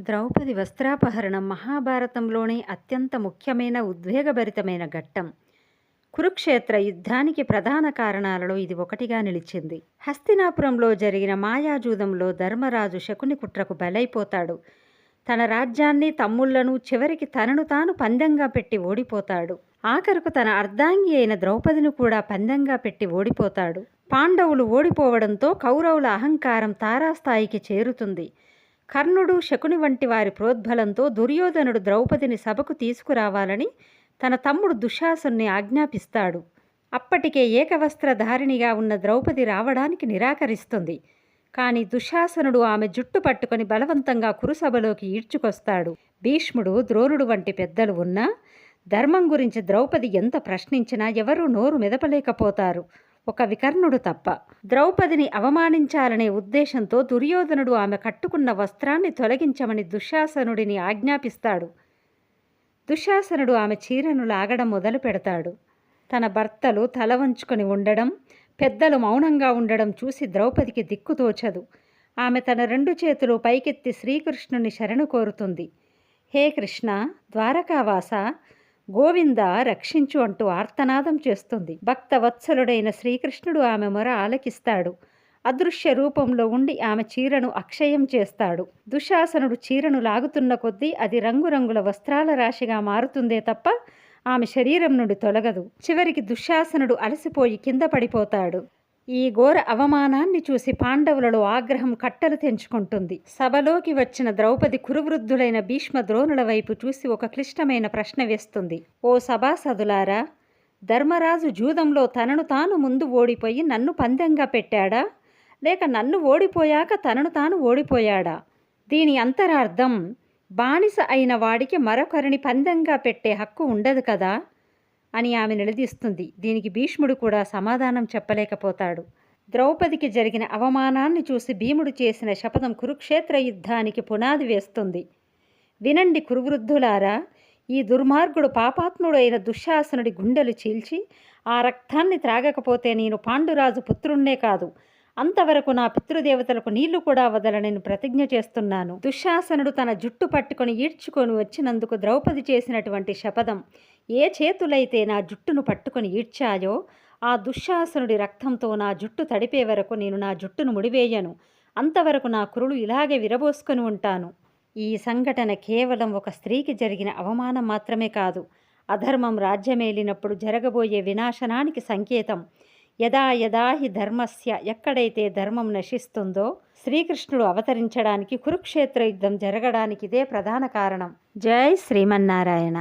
ద్రౌపది వస్త్రాపహరణం మహాభారతంలోనే అత్యంత ముఖ్యమైన ఉద్వేగభరితమైన ఘట్టం. కురుక్షేత్ర యుద్ధానికి ప్రధాన కారణాలలో ఇది ఒకటిగా నిలిచింది. హస్తినాపురంలో జరిగిన మాయాజూదంలో ధర్మరాజు శకుని కుట్రకు బలైపోతాడు. తన రాజ్యాన్ని తమ్ముళ్ళను చివరికి తనను తాను పందెంగా పెట్టి ఓడిపోతాడు. ఆఖరుకు తన అర్ధాంగి అయిన ద్రౌపదిని కూడా పందెంగా పెట్టి ఓడిపోతాడు. పాండవులు ఓడిపోవడంతో కౌరవుల అహంకారం తారాస్థాయికి చేరుతుంది. కర్ణుడు శకుని వంటి వారి ప్రోద్బలంతో దుర్యోధనుడు ద్రౌపదిని సభకు తీసుకురావాలని తన తమ్ముడు దుశ్శాసుని ఆజ్ఞాపిస్తాడు. అప్పటికే ఏకవస్త్రధారిణిగా ఉన్న ద్రౌపది రావడానికి నిరాకరిస్తుంది. కానీ దుశ్శాసనుడు ఆమె జుట్టు పట్టుకొని బలవంతంగా కురుసభలోకి ఈడ్చుకొస్తాడు. భీష్ముడు ద్రోణుడు వంటి పెద్దలు ఉన్నా ధర్మం గురించి ద్రౌపది ఎంత ప్రశ్నించినా ఎవరూ నోరు మెదపలేకపోతారు. ఒక వికర్ణుడు తప్ప. ద్రౌపదిని అవమానించాలనే ఉద్దేశంతో దుర్యోధనుడు ఆమె కట్టుకున్న వస్త్రాన్ని తొలగించమని దుశ్శాసనుడిని ఆజ్ఞాపిస్తాడు. దుశ్శాసనుడు ఆమె చీరను లాగడం మొదలు పెడతాడు. తన భర్తలు తల వంచుకొని ఉండడం పెద్దలు మౌనంగా ఉండడం చూసి ద్రౌపదికి దిక్కు తోచదు. ఆమె తన రెండు చేతులు పైకెత్తి శ్రీకృష్ణుని శరణు కోరుతుంది. హే కృష్ణ ద్వారకావాస గోవింద రక్షించు అంటూ ఆర్తనాదం చేస్తుంది. భక్త వత్సలుడైన శ్రీకృష్ణుడు ఆమె మొర ఆలకిస్తాడు. అదృశ్య రూపంలో ఉండి ఆమె చీరను అక్షయం చేస్తాడు. దుశాసనుడు చీరను లాగుతున్న కొద్దీ అది రంగురంగుల వస్త్రాల రాశిగా మారుతుందే తప్ప ఆమె శరీరం నుండి తొలగదు. చివరికి దుశ్శాసనుడు అలసిపోయి కింద పడిపోతాడు. ఈ ఘోర అవమానాన్ని చూసి పాండవులలో ఆగ్రహం కట్టలు తెంచుకుంటుంది. సభలోకి వచ్చిన ద్రౌపది కురువృద్ధులైన భీష్మ ద్రోణుల వైపు చూసి ఒక క్లిష్టమైన ప్రశ్న వేస్తుంది. ఓ సభాసదులారా ధర్మరాజు జూదంలో తనను తాను ముందు ఓడిపోయి నన్ను పందెంగా పెట్టాడా? లేక నన్ను ఓడిపోయాక తనను తాను ఓడిపోయాడా? దీని అంతరార్థం బానిస అయిన వాడికి మరొకరిని పందెంగా పెట్టే హక్కు ఉండదు కదా? అని ఆమె నిలదీస్తుంది. దీనికి భీష్ముడు కూడా సమాధానం చెప్పలేకపోతాడు. ద్రౌపదికి జరిగిన అవమానాన్ని చూసి భీముడు చేసిన శపథం కురుక్షేత్ర యుద్ధానికి పునాది వేస్తుంది. వినండి కురువృద్ధులారా ఈ దుర్మార్గుడు పాపాత్ముడైన దుశ్శాసనుడి గుండెలు చీల్చి ఆ రక్తాన్ని త్రాగకపోతే నేను పాండురాజు పుత్రుణ్ణే కాదు. అంతవరకు నా పితృదేవతలకు నీళ్ళు కూడా వదలనని ప్రతిజ్ఞ చేస్తున్నాను. దుశ్శాసనుడు తన జుట్టు పట్టుకొని ఈడ్చుకొని వచ్చినందుకు ద్రౌపది చేసినటువంటి శపథం ఏ చేతులైతే నా జుట్టును పట్టుకొని ఈడ్చాయో ఆ దుశ్శాసనుడి రక్తంతో నా జుట్టు తడిపే వరకు నేను నా జుట్టును ముడివేయను. అంతవరకు నా కురులు ఇలాగే విరబోసుకొని ఉంటాను. ఈ సంఘటన కేవలం ఒక స్త్రీకి జరిగిన అవమానం మాత్రమే కాదు అధర్మం రాజ్యమేలినప్పుడు జరగబోయే వినాశనానికి సంకేతం. యదా యదా హి ధర్మస్య ఎక్కడైతే ధర్మం నశిస్తుందో శ్రీకృష్ణుడు అవతరించడానికి కురుక్షేత్ర యుద్ధం జరగడానికి ఇదే ప్రధాన కారణం. జై శ్రీమన్నారాయణ.